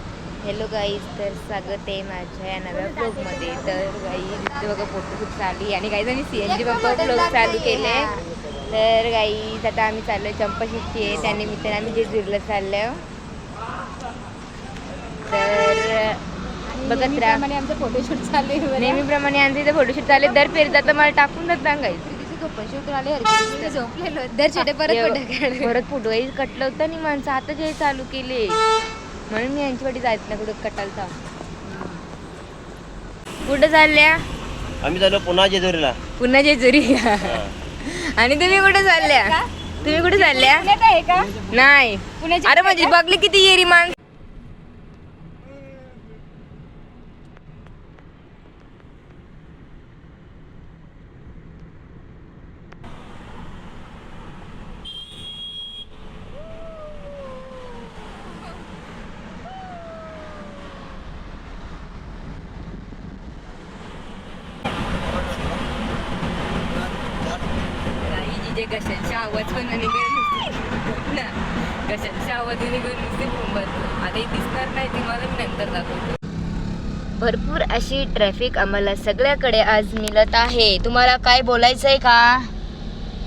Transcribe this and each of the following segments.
तर स्वागत आहे माझ्या या नव्या ब्लॉगमध्ये तर गाई बघा फोटो खूप चालू आणि गाईज आम्ही C N G Bappa blog चालू केले तर गाईज आता आम्ही चाललो चंपाषष्ठी आहे. त्यानिमित्ताने आम्ही जेजुरीला चाललो तर बघत राहा. आमचं फोटोशूट चालू नेहमीप्रमाणे आमचे इथे फोटोशूट चालले दर फेरतात तर मला टाकून देत सांगायचं फोटोशूट आले हरकत झोपलेलो दर छोटे परत फोटो. परत फोटो कटलं होतं आणि माणसं आता जे चालू केले. म्हणून मी यांची वाटी जायचं नाही कुठं कटालता कुठं चालल्या? आम्ही झालो पुन्हा जेजुरीला. पुन्हा जेजुरी. आणि तुम्ही कुठे चालल्या? तुम्ही कुठे चालल्या? पुण्यात आहे का? नाही. पुण्याची अरे म्हणजे बघली किती येरी माणसं कशाच्या आवाज पण निघून ना आवाज नुसते आता दिसणार नाही ती मला मी नंतर दाखवतो. भरपूर अशी ट्रॅफिक आम्हाला सगळ्याकडे आज मिळत आहे. तुम्हाला काय बोलायचं आहे का?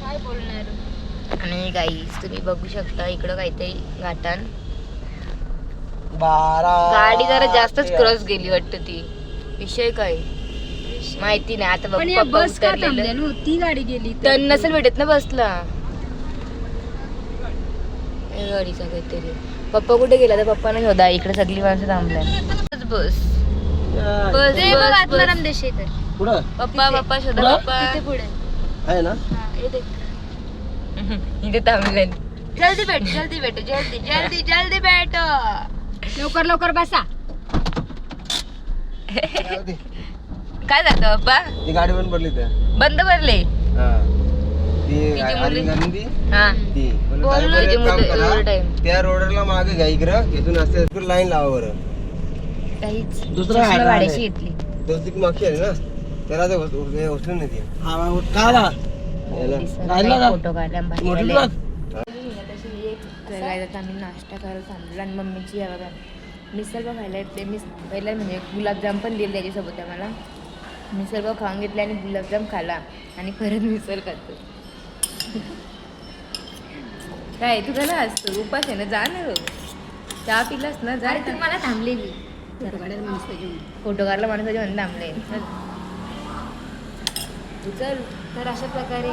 काय बोलणार? आणि गाईस तुम्ही बघू शकता इकडं काहीतरी घाटान. बारा गाडी जरा जास्तच क्रॉस गेली वाटतं ती. विषय काय? माहिती नाही. आता पण बघ या पप्पा बस का थांबल्या नो? ती गाडी गेली तर. टन नसेल भेटत ना बसला. गाडीचा काहीतरी. पप्पा कुठे गेला? तर पप्पा नाही होता इकडे सगळी माणसं थांबल्या. बस बस. बस ते बघ बस, आत्माराम. देशे तर. पप्पा पप्पा शोधा? पप्पा. तिथे पुढे. आहे ना? हा, हे देख. इथे थांबले. जल्दी भेट जल्दी भेट जल्दी जल्दी जल्दी भेट. लवकर लवकर बसा. काय झालं गाडी पण त्या. बंद भरले? हा. ती मुली? गाडी हा. ती. driver एक काम मुलं- करा, एवढं time. त्या रोडरला मागे घ्या इकडं. इथून असते लाईन लावा बरं. काहीच. दुसरं चष्मा हाड भाड्याची आहे. घेतली. दोन तीन मागची आली ना? त्याला ते उचलून याला. फोटो काढला मोठी बाहेर. बघ. तर काय आता आम्ही नाश्ता करायला थांबलो आणि मम्मीची या बघा. मिसळ बघ खायला येते. मिस पहिला म्हणजे गुलाबजाम पण दिले त्याच्यासोबत आम्हाला. मिसळ बघ खाऊन घेतले आणि गुलाबजाम खाला आणि परत मिसळ खातो. काय तू झाला असतो? उपास आहे ना जा ना. चहा पिलास ना जा तू मला थांबलेली फोटो काढला माणसाचे म्हणून थांबले. चल. तर अशा प्रकारे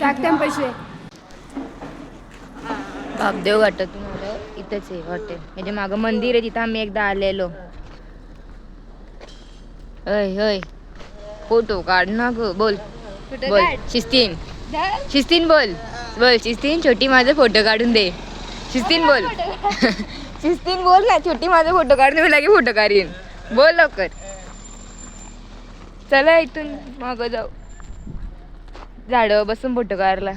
टाकते पैसे. बापदेव घाटात तुम्हाला इथंच आहे हॉटेल म्हणजे मागं मंदिर आहे तिथं आम्ही एकदा आलेलो. अय होय फोटो काढ ना ग बोल. बोल? शिस्तीन. शिस्तीन बोल. बोल शिस्तीन छोटी माझा फोटो काढून दे. शिस्तीन बोल. शिस्तीन बोल ना छोटी माझा फोटो काढून मी लागे फोटो काढीन. बोल लवकर. चला इथून माग जाऊ. झाड बसून फोटो काढला.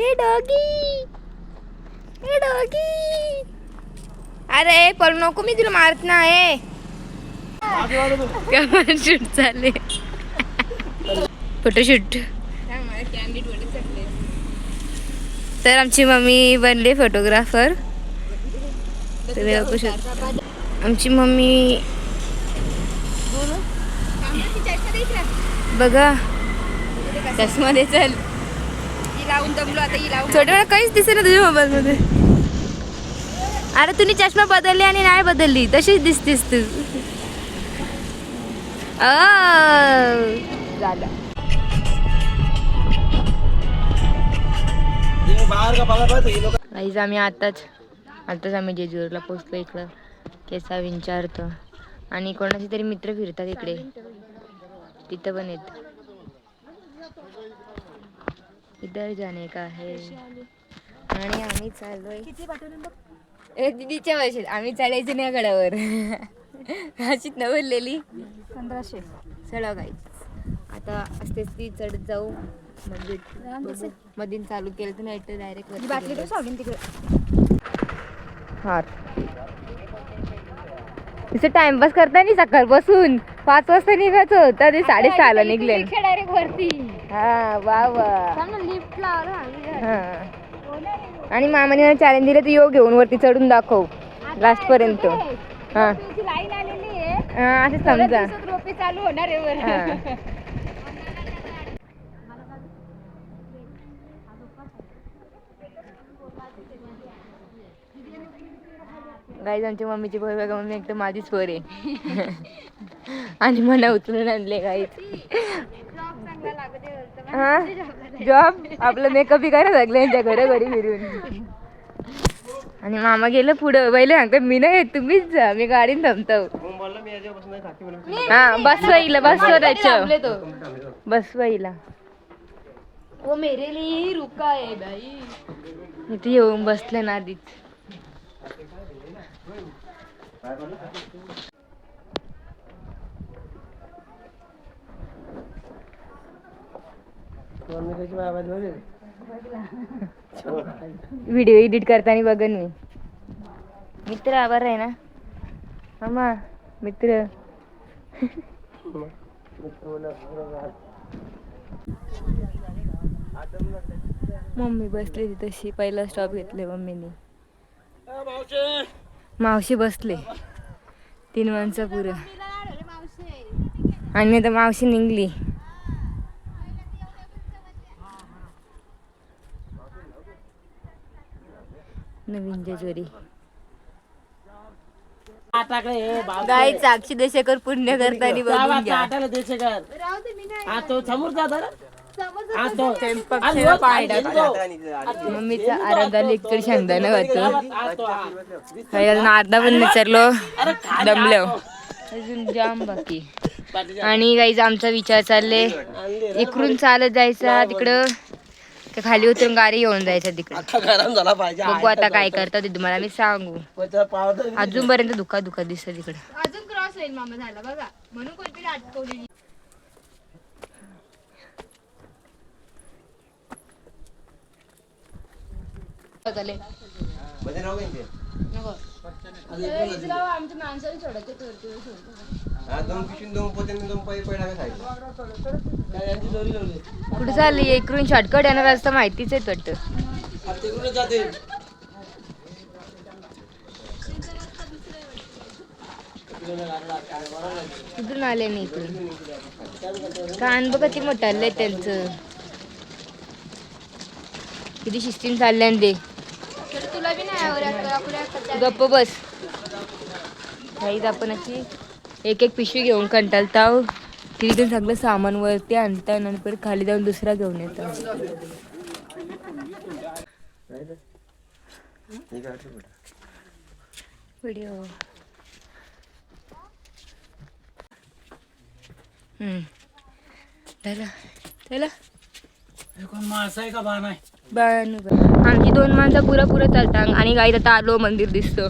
हे डॉगी. हे डॉगी. अरे पण नको मी तुला मारत नाही शूट चालले फोटोशूट तर आमची मम्मी बनली फोटोग्राफर तुम्ही बघू शकता आमची मम्मी बघा. चष्मा दे चल लावून दमलो आता लावून छोटे मला काहीच दिसे ना तुझ्या मोबाईल मध्ये अरे तुम्ही चष्मा बदलली आणि नाही बदलली. तशीच दिसतीस तू. झालं हे आम्ही आताच आताच आम्ही जेजुरीला पोचलो इकडं. केसा विचारतो आणि कोणाचे तरी मित्र फिरतात इकडे. तिथं पण येत. इधर जाणे का आहे आणि आम्ही चाललोय. दिदीच्या भाषेत आम्ही चालायचं नाही गडावर. अशीच नवरलेली पंधराशे. चला काही आता असतेच ती चढत जाऊ. मधीन मधीन चालू केलं तर नाही तर ही बाटली डायरेक्ट कसं सावलीन तिकडे. हा तिचं टाइमपास करता नाही सकाळ बसून पाच वाजता निघायचं होतं. ते साडेसहाला निघले डायरेक्ट वरती. हा वा वा. लिफ्ट. हा. आणि मामाने मला चॅलेंज दिलं तर योग घेऊन वरती चढून दाखव. लास्ट पर्यंत. हा रोपीची लाईन आलेली आहे हा असं समजा. रोपी चालू होणार आहे हा. गाईज आमच्या मम्मीची पोर बघा मम्मी एकदम माझीच पोर आहे. आणि मला उचलून आणले गाईज हा? जॉब आपलं मेकअप बी करायला लागलं यांच्या घरोघरी फिरून. आणि मामा गेलं पुढं. पहिले सांगतो मी नाही येत, तुम्हीच जा. मी गाडीन थांबतो. हा बसवाईला बसवायचं बसवाईला वो मेरे लिए ही रुका है भाई. इथे येऊन बसले ना आधीच. मम्मी कशी बघेल? व्हिडिओ एडिट करताना बघन मी. मित्र आभार आहे ना? मामा मित्र. मम्मी बसली ती तशी पहिला स्टॉप घेतले मम्मीने. मावशी बसले. तीन माणसं पुरं. आणि आता मावशी निघली. नवीन जेजुरी. गाय साक्षी देशेकर पुण्य करताना बघून घ्या. मम्मीचा आराधा लेक्चर शेंगदाणा अजून अर्धा पण विचारलो दमलो. अजून जाम बाकी. आणि गाईचा आमचा विचार चालले इकडून चालत जायचा तिकडं. का खाली उतरून गाडी घेऊन जायचं तिकडं. अख्खा गरम झाला पाहिजे. बघू आता काय करतात ते तुम्हाला मी सांगू. पाव तर अजूनपर्यंत दुखा दुखा दिसत तिकडं. अजून क्रॉस होईल मामा झाला बघा. म्हणून कोणतरी अटकवलेली मध्ये राहू का इथे? आमच्या माणसाला सोडायचे हा, दोन पिशवीन दोन पोते आणि दोन पायी पहिला काय खायचं? कुठे चालली? इकडून शॉर्टकट येणार असतं माहितीच आहे वाटतं हा, कुठून आले नाही इकडून कान बघ किती मोठं आलंय त्यांचं. किती शिस्तीन चाललंय ते. तुला बी नाही गप्प बस. काहीच आपण अशी एक एक पिशवी घेऊन कंटाळताव. तिथून सगळं सामान वरती आणता आणि परत खाली जाऊन दुसरा घेऊन येतो. हे? व्हिडिओ. आमची दोन माणसं पुरं पुरं चालतात आणि गाईत आता आलो मंदिर दिसतं.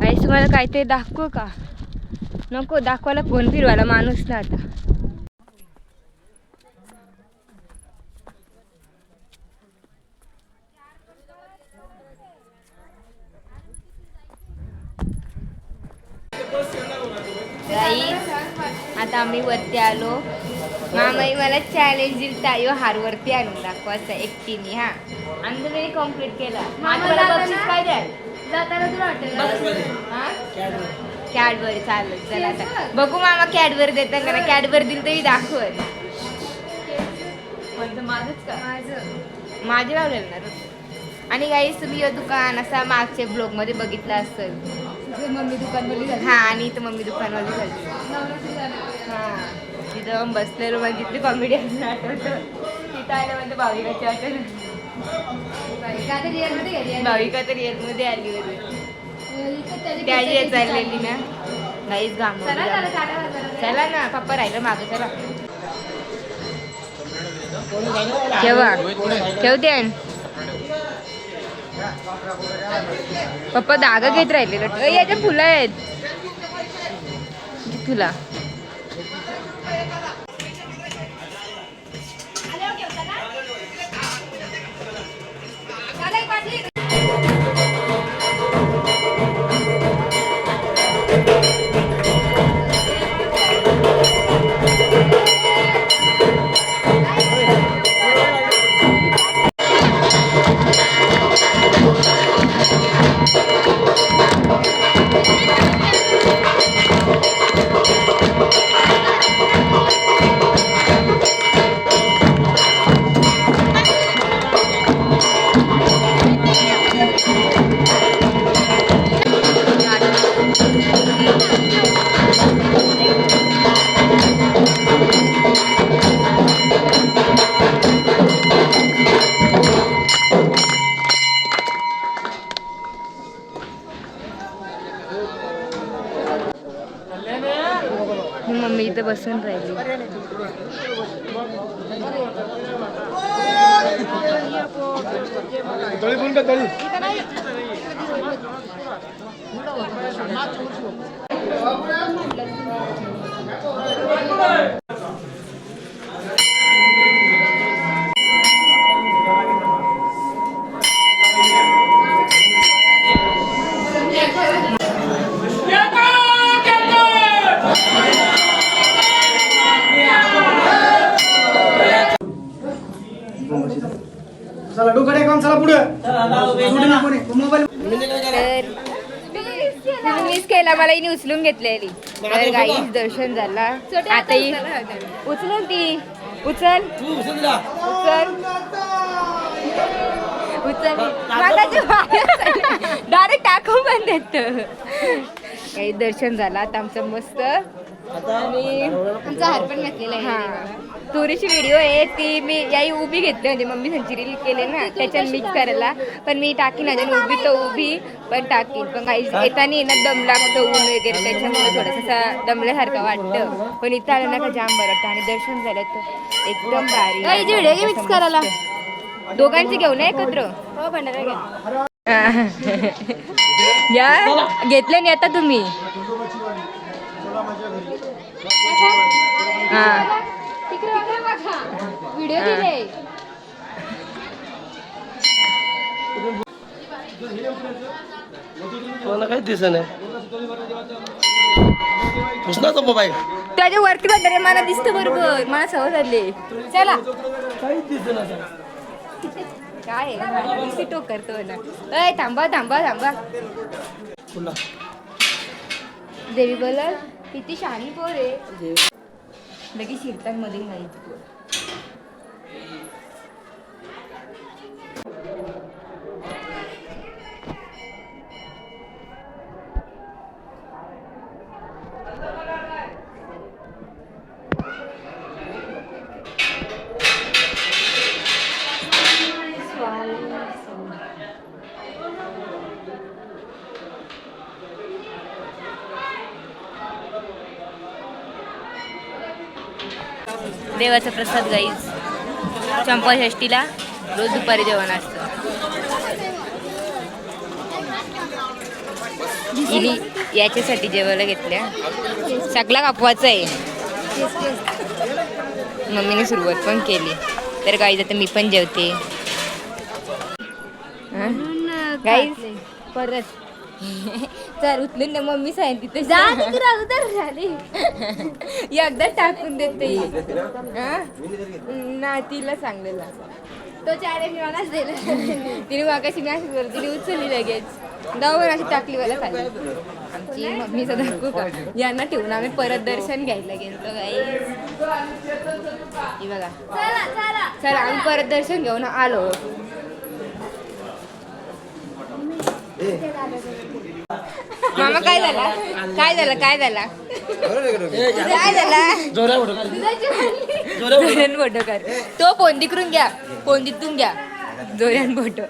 गाईस तुम्हाला काहीतरी दाखवू का? नको दाखवायला फोन फिरवायला माणूस ना आता. आता आम्ही वरती आलो. मामाई मला चॅलेंज दिल तायो हार वरती आणून दाखवायचा एकटीने हा. आणि तुम्ही कंप्लीट केला काय द्याल? जाताना तुला हॉटेल हा? कॅडबरी चालेल चला आता. बघू मामा कॅडबरी देतात का? कॅडबरी दिली तरी दाखवत कोणतं? माझंच का? माझं. माझे लावलेलं ना आणि गाईस तुम्ही हे दुकान असा मागच्या ब्लॉगमध्ये बघितलं असेल. मम्मी दुकान बोलली हा आणि इथं मम्मी दुकानवाली झाली हा तिथं बसलेलो म्हणजे तिथली कॉमेडी आठवतं तिथं आलं म्हणजे भाविकाची आठवण. तर भाविका तर रिअलमध्ये आली होती. त्याची चाललेली ना. नाहीच घाम चला ना पप्पा राहिलं मागं चला. ठेवा ठेवते. पप्पा धागा घेत राहिले याच्या फुलं आहेत. तुला काम चला पुढे. मोबाईल मिस केला मला हिने उचलून घेतलेली. तर गाईच दर्शन झाला. आता ही उचलून ती. उचल. उचल उचल. डायरेक्ट टाकून पण देत. काही दर्शन झालं. आता आमचं मस्त. आणि आमचा हार पण घातलेला आहे. हा. तुरीची व्हिडिओ आहे ती मी याही उभी घेतली म्हणजे मम्मी त्यांची रील केले ना त्याच्यात मिक्स करायला. पण मी टाकीन अजून उभी तर उभी पण टाकीन. पण काही येताना येणार दम लागतं ऊन वगैरे त्याच्यामुळे थोडंसं असं दमल्यासारखं वाटतं. पण इथं आलं ना का जाम बरं वाटतं. आणि दर्शन झालं तर एकदम भारी. काही जे व्हिडिओ मिक्स करायला? दोघांचे घेऊन एकत्र. हो भंडारा घ्या. या घेतलं नाही आता तुम्ही. हा. तिकडे बघा. व्हिडिओ दिले. मला काहीच दिसत नाही. पुसला तो मोबाईल त्याच्या वरती बंधारे मला दिसतं बरोबर. मला सवय झाली चला. काहीच दिसत नाही काय आहे? किती टोक करतो ना अय थांबा थांबा. थांबा देवी बोलल किती शहाणी पोर आहे. लगेच शिरतागमध्ये नाही. देवाचा प्रसाद गाईज. चंपाषष्टीला रोज दुपारी जेवण असतं. हिने याच्यासाठी जेवायला घेतल्या. सगळा कापवाचा आहे. मम्मीने सुरुवात पण केली. तर गाईज आता मी पण जेवते. गाईज? परत. चल उचलून ना मम्मी सांगितली तिथे जा तिकडे अगोदर झाली एकदा टाकून देते. हा? ना तिला सांगलेला. तो चॅलेंज मलाच दिला. तिने मागाशी मॅसेज करत तिने उचलली लगेच. दावर अशी टाकली मला खाली. आमची मम्मीचा दाखवू का? यांना ठेवून आम्ही परत दर्शन घ्यायला गेलो गाई ही बघा. चला चला. चल आम्ही परत दर्शन घेऊन आलो. मामा काय झाला? काय झालं? काय झाला? काय झाला? जोऱ्या उडव. जोऱ्यान फोटो कर. तो पोंदीकडून घ्या. पोंदीतून घ्या. जोऱ्यान फोटो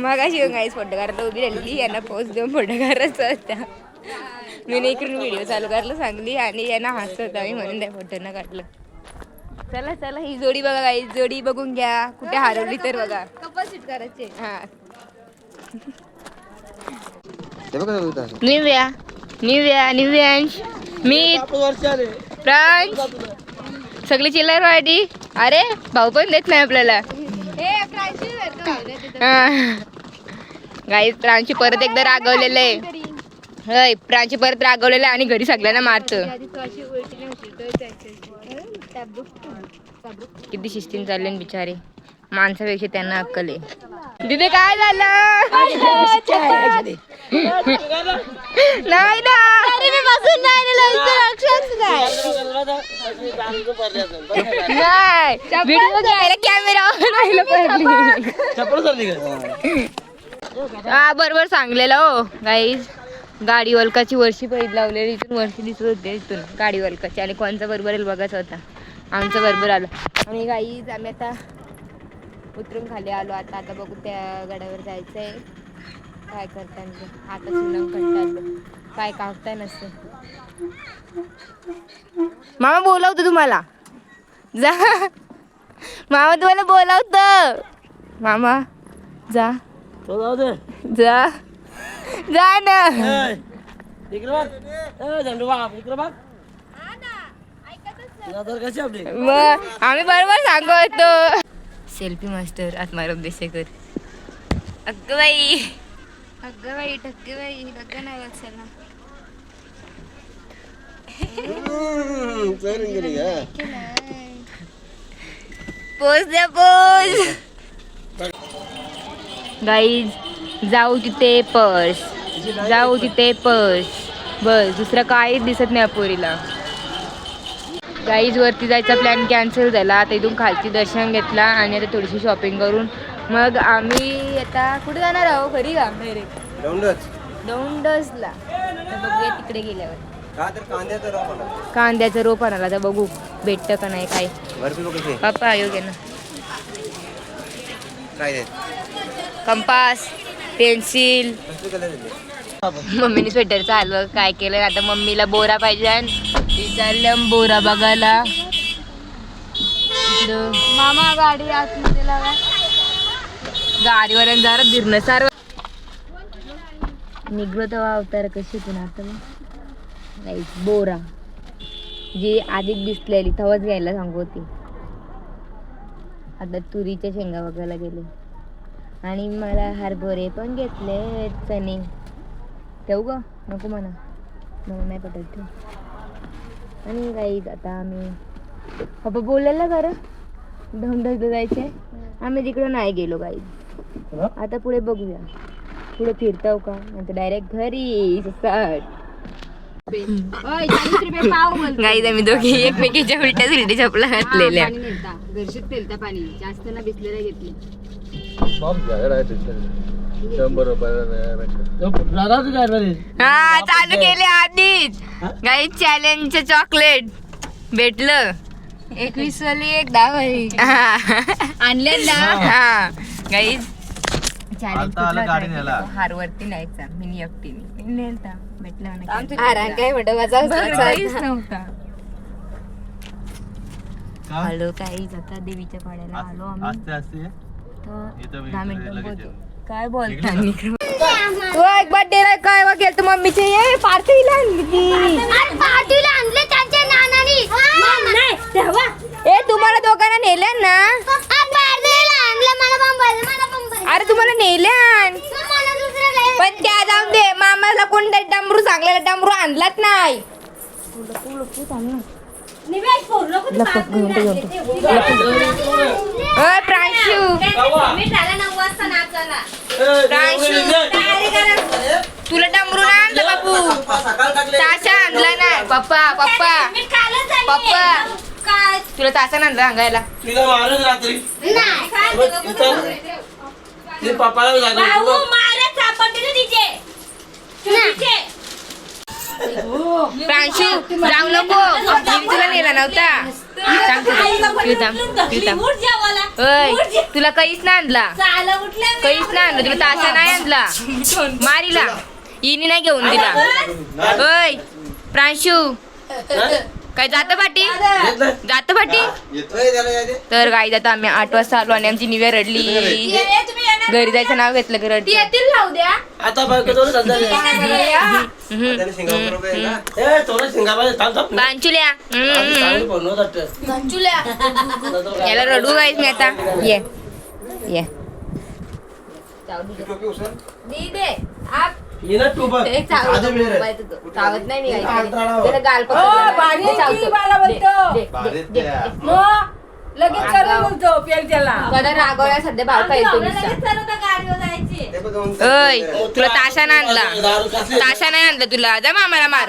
मग अशी काहीच फोटो करायला उभी राहिली यांना पोस्ट देऊन फोटो करायचा होता मी इकडून व्हिडिओ चालू करायला सांगली आणि यांना हसत होता. मी म्हणून त्या फोटोनं काढलं. चला चला. ही जोडी बघा काही जोडी बघून घ्या. कुठे हरवली तर बघा. कपल सीट करायचे. हा. निव्या निव्या निव्यांश मी फ्रान्स सगळी चिल्लर वाटी अरे भाऊ पण देत नाही आपल्याला. हे हा. गाई प्रांची परत एकदा रागवलेलं आहे. हय प्रांची परत रागवलेलं आहे आणि घरी सगळ्यांना मारतं. किती शिस्तीन चालले बिचारे. माणसापेक्षा त्यांना अक्कल आहे. तिथे काय झालं? नाही ना. नाही व्हिडिओ घ्यायला कॅमेरा राहिलं हा बरोबर सांगलेलं हो गाईज गाडी वलकाची वर्षी पहिली लावलेली इथून वर्षी दिसत होते इथून. गाडी वलकाची. आणि कोणचा बरोबर बघायचा होता. आमचा बरोबर आला. आणि गाईज आम्ही आता उतरून खाली आलो. आता आता बघू त्या गडावर जायचं आहे काय करताना आता सुनम कंटाळलो काय कावताय नसते. मामा बोलावतो तुम्हाला. जा. मामा तुम्हाला बोलावतं. मामा जा. जा. जा ना. मग आम्ही बरोबर सांगतो सेल्फी मास्टर आत्माराम देशेकर. अगं बाई. अगं बाई ठक्के बाई लग्न नाही का पोच द्या पोच गाईज जाऊ तिथे पर्स जाऊ तिथे पर्स बस दुसरं काहीच दिसत नाही पोरीला. गाईज वरती जायचा प्लॅन कॅन्सल झाला. आता इथून खालची दर्शन घेतला आणि आता थोडीशी शॉपिंग करून. मग आम्ही आता कुठे जाणार आहो? घरी का? डायरेक्ट दोंडच दौंडसला तर बघूया तिकडे गेल्यावर. तर कांद्याचं रोप आणायला. आता बघू. भेटतं का नाही काय? बर्फी बघ कशी पापा आयोग आहे ना. Compass pencil. मम्मीने स्वेटरचं हलवं काय केलं आता मम्मीला बोरा पाहिजे आणि विचारलं बोरा बघायला. इकडं मामा गाडी आतमध्ये लावा. गाडीवर जरा बिरणं सार. निघलो तेव्हा अवतार कशी ना आता राईट बोरा. जी आधीच दिसलेली तेव्हाच घ्यायला सांगू होती. आता तुरीच्या शेंगा बघायला गेले. आणि मला हरभरे पण घेतले चणे ठेवू ग? नको म्हणा. मला नाही पटत ठेव. आणि काही आता आम्ही पप्पा बोलायला खरं. धमधसला जायचंय आम्ही तिकडं नाही गेलो काही आता पुढे बघूया. पुढे फिरताव का? नंतर डायरेक्ट घरी. गाईज आम्ही दोघी एकमेकीच्या उलट्या उलटी चपला घातलेल्या. घरशीत पेलता पाणी. जास्त ना बिसलेला घेतली. शंभर हा चालू केले आधीच. गाई चॅलेंजचे चॉकलेट भेटलं. एकवीस वाली एक दहा आणले ना. हा. गाडी न्यायला. हारवरती न्यायचा मी एकटीने. मी नेलता भेटला म्हणा आराम काय? म्हणतो माझा काहीच नव्हता. का? आलो काहीच. आता देवीच्या पाड्याला आलो आम्ही. दहा मिनिटं. काय बोलता? हो एक बर्थडे काय वगैरे तू मम्मीचे? ये पार्टीला पार्टीला आणले त्यांच्या नानानी. ए तुम्हाला दोघांना नेल्या ना. पार्टीला आणलं. मला बंबल मला बंबल. अरे तुम्हाला नेल्या पण त्या जाऊन दे. मामाला कोणता डमरू सांगलेला. डमरू आणलाच नाही. निवेश पोरलो ओय प्रांशू. मी झाला नऊ वाजता नाचायला. प्रांशू तुला डमरू नाही आणलं टाकले. ताशा आणला नाही पप्पा पप्पा. मी कालच आली पप्पा. तुला तासा आणलं सांगायला तिला मारच रात्री. नाही ते पप्पाला भाऊ मारत सापडते ना तिचे तिचे प्रांशू जाऊ नको. मी तुला नेला नव्हता. तुला काहीच नाही आणला. चाल उठले काहीच नाही आणलं. तुला ताशा नाही आणला. मारीला. इनी नाही घेऊन दिला. ओय प्रांशू. काय जातं पाटी? जातं पाटी? तर गाई जाता आम्ही आठ वाजता आलो आणि आमची निव्या रडली. घरी जायचं नाव घेतलं की रडली बांचुल्या. वाटतं. याला रडू गाईस मी आता. ये. ये. ये ना. ते चावत वेळ आहे. चावत नाही ओ, ते चावतो. की बाला. दे, दे, दे. दे. मग लगेच पेल त्याला. रागवल्या सध्या येतो नुसता. ते पण दोन- ओय तुला ताशा नाही आणला? ताशा नाही आणला तुला? जा मामाला मार.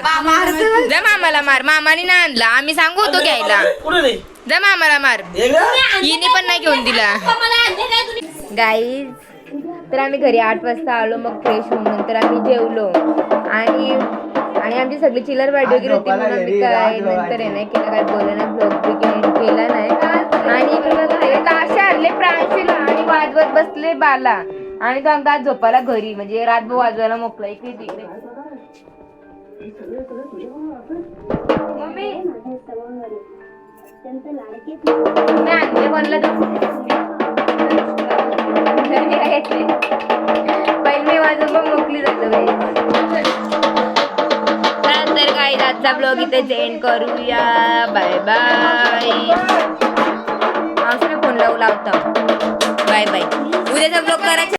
जा मामाला मार. मामाने नाही आणला. आम्ही सांगू होतो घ्यायला. कुठे रे? जा मामाला मार? हिने पण नाही घेऊन दिला. गाईज तर आम्ही घरी आठ वाजता आलो मग फ्रेश होऊन नंतर आम्ही जेवलो. आणि आणि आमची सगळी चिल्लर वाट वगैरे होती म्हणून मी काय नंतर आहे नाही केलं काय बोललं नाही ब्लॉग केला नाही. आणि हे ताशे आणले प्रांशूला आणि वाजवत बसले बाला. आणि तो आमचा आज झोपायला घरी म्हणजे रातभर वाजवायला मोकला इकडे तिकडे. मम्मी. मी आणले म्हणलं तर. पहिले मी वाजून पण मोकली जातो तर काही आजचा ब्लॉग इथे एंड करूया. बाय बाय मावशीने फोन लावू लावता. बाय बाय उद्याचा ब्लॉग करायचा